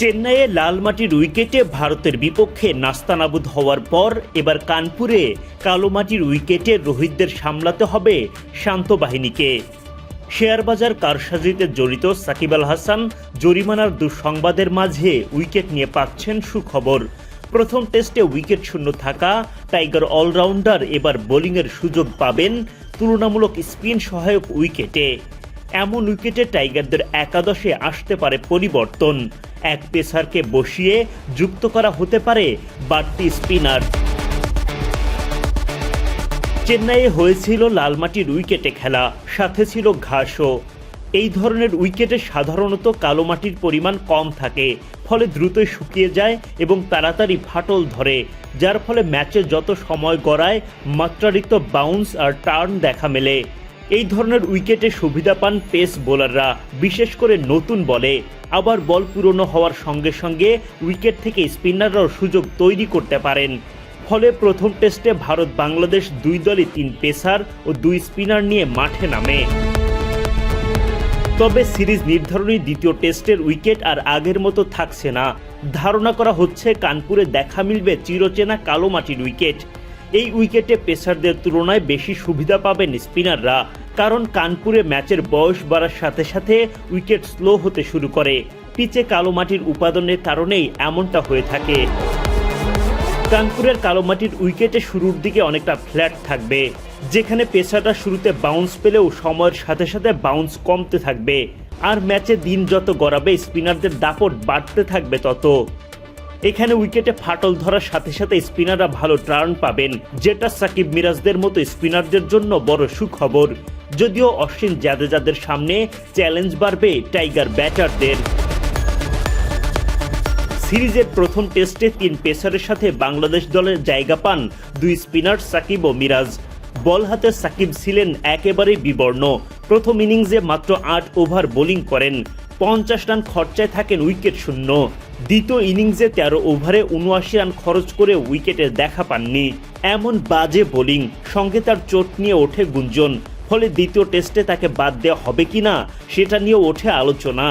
চেন্নাইয়ে লালমাটির উইকেটে ভারতের বিপক্ষে নাস্তানাবুদ হওয়ার পর এবার কানপুরে কালো মাটির উইকেটে রোহিতদের সামলাতে হবে শান্ত বাহিনীকে। শেয়ার বাজার কারসাজিতে জড়িত সাকিব আল হাসান জরিমানার দুঃসংবাদের মাঝে উইকেট নিয়ে পাচ্ছেন সুখবর। প্রথম টেস্টে উইকেট শূন্য থাকা টাইগার অলরাউন্ডার এবার বোলিংয়ের সুযোগ পাবেন তুলনামূলক স্পিন সহায়ক উইকেটে। এমন উইকেটে টাইগারদের একাদশে আসতে পারে পরিবর্তন। এক পেসারকে বসিয়ে যুক্ত করা হতে পারে বাড়তি স্পিনার। চেন্নাইয়ে হয়েছিল লালমাটির উইকেটে খেলা, সাথে ছিল ঘাসও। এই ধরনের উইকেটে সাধারণত কালো মাটির পরিমাণ কম থাকে, ফলে দ্রুতই শুকিয়ে যায় এবং তাড়াতাড়ি ফাটল ধরে, যার ফলে ম্যাচে যত সময় গড়ায় মাত্রারিক্ত বাউন্স আর টার্ন দেখা মেলে। এই ধরনের উইকেটে সুবিধা পান পেস বোলাররা, বিশেষ করে নতুন বলে। আবার বল পুরনো হওয়ার সঙ্গে সঙ্গে উইকেট থেকে স্পিনাররাও সুযোগ তৈরি করতে পারেন। ফলে প্রথম টেস্টে ভারত বাংলাদেশ দুই দলই তিন পেসার ও দুই স্পিনার নিয়ে মাঠে নামে। তবে সিরিজ নির্ধারণী দ্বিতীয় টেস্টের উইকেট আর আগের মতো থাকছে না। ধারণা করা হচ্ছে, কানপুরে দেখা মিলবে চিরচেনা কালো মাটির উইকেট। এই উইকেটে পেসারদের তুলনায় বেশি সুবিধা পাবেন স্পিনাররা, কারণ কানপুরে ম্যাচের বয়স বাড়ার সাথে সাথে উইকেট স্লো হতে শুরু করে। পিচে কালো মাটির উপাদানের কারণেই এমনটা হয়ে থাকে। কানপুরের কালো মাটির উইকেটে শুরুর দিকে অনেকটা ফ্ল্যাট থাকবে, যেখানে পেসাররা শুরুতে বাউন্স পেলেও সময়ের সাথে সাথে বাউন্স কমতে থাকবে। আর ম্যাচে দিন যত গড়াবে, স্পিনারদের দাপট বাড়তে থাকবে তত। এখানে উইকেটে ফাটল ধরার সাথে সাথে স্পিনাররা ভালো টার্ন পাবেন, যেটা সাকিব মিরাজদের মতো স্পিনারদের জন্য বড় সুখবর। যদিও অশ্বিন জাদেজাদের সামনে চ্যালেঞ্জ বাড়বে টাইগার ব্যাটারদের সিরিজের প্রথম টেস্টে তিন পেসারের সাথে বাংলাদেশ দলের জায়গা পান দুই স্পিনার সাকিব ও মিরাজ। বল হাতে সাকিব ছিলেন একেবারেই বিবর্ণ। প্রথম ইনিংসে মাত্র আট ওভার বোলিং করেন। পঞ্চাশ রান খরচায় থাকেন উইকেট শূন্য। দ্বিতীয় ইনিংসে তেরো ওভারে উনআশি রান খরচ করে উইকেটের দেখা পাননি। এমন বাজে বোলিং, সঙ্গে তার চোট নিয়ে ওঠে গুঞ্জন। ফলে দ্বিতীয় টেস্টে তাকে বাদ দেওয়া হবে কিনা সেটা নিয়ে ওঠে আলোচনা।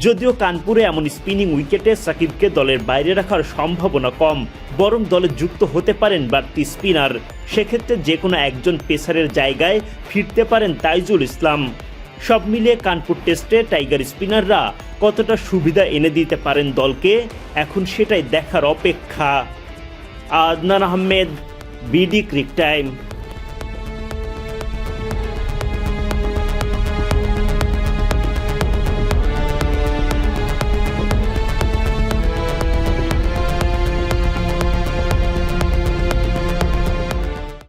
যদিও কানপুরে এমন স্পিনিং উইকেটে সাকিবকে দলের বাইরে রাখার সম্ভাবনা কম, বরং দলে যুক্ত হতে পারেন বাড়তি স্পিনার। সেক্ষেত্রে যে কোনো একজন পেসারের জায়গায় ফিরতে পারেন তাইজুল ইসলাম। সব মিলিয়ে কানপুর টেস্টে টাইগার স্পিনাররা কতটা সুবিধা এনে দিতে পারেন দলকে, এখন সেটাই দেখার অপেক্ষা। Adnan Ahmed, BD cric time.